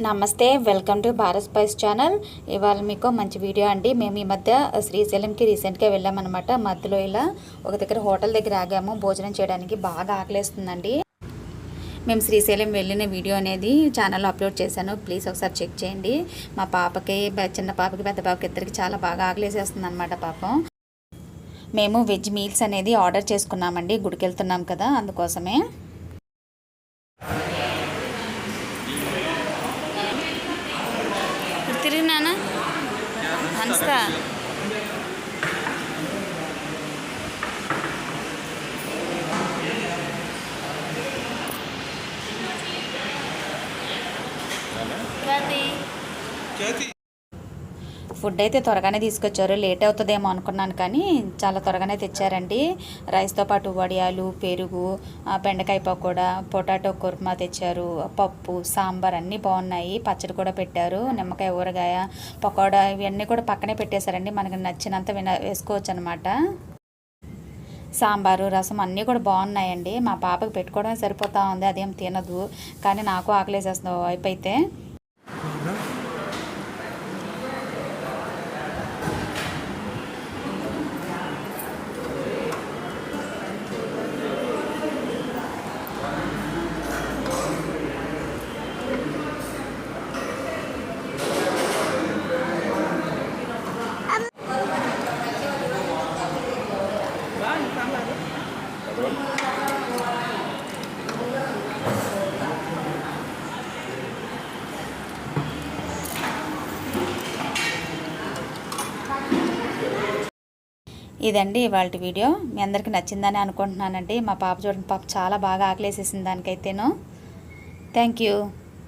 నమస్తే welcome to Bharat spice channel. ఇవాళ మీకు మంచి వీడియో అండి. మేము ఈ మధ్య శ్రీశైలంకి రీసెంట్గా వెళ్ళామన్నమాట. మధ్యలో ఇలా ఒక దగ్గర హోటల్ దగ్గర ఆగాము. భోజనం చేయడానికి బాగా ఆకలేస్తుందండి. మేము శ్రీశైలం వెళ్ళిన వీడియో అనేది ఛానల్లో అప్లోడ్ చేశాను. ప్లీజ్ ఒకసారి చెక్ చేయండి. మా పాపకి చిన్న పాపకి పెద్ద పాపకి ఇద్దరికి చాలా బాగా ఆకలేసేస్తుంది అనమాట పాపం. మేము వెజ్ మీల్స్ అనేది ఆర్డర్ చేసుకున్నామండి. గుడికి వెళ్తున్నాం కదా అందుకోసమే. ರೀ ನಾನು? ಹನ್ಸ್ತಾ ಖ್ಯಾತಿ. ఫుడ్ అయితే త్వరగానే తీసుకొచ్చారు. లేట్ అవుతుందేమో అనుకున్నాను కానీ చాలా త్వరగానే తెచ్చారండి. రైస్తో పాటు వడియాలు పెరుగు బెండకాయ పకోడా పొటాటో కుర్మా తెచ్చారు. పప్పు సాంబార్ అన్నీ బాగున్నాయి. పచ్చడి కూడా పెట్టారు. నిమ్మకాయ ఊరగాయ పకోడా ఇవన్నీ కూడా పక్కనే పెట్టేశారండి. మనకి నచ్చినంత విన వేసుకోవచ్చు అనమాట సాంబారు రసం అన్నీ కూడా బాగున్నాయండి. మా పాపకి పెట్టుకోవడమే సరిపోతా ఉంది. అదేం తినదు. కానీ నాకు ఆకలేసేస్తుంది వైపు అయితే. ఇదండి ఇవాళ వీడియో. మీ అందరికీ నచ్చిందని అనుకుంటున్నానండి. మా పాప చూడండి పాప చాలా బాగా ఆకలేసేసింది దానికైతేను. Thank you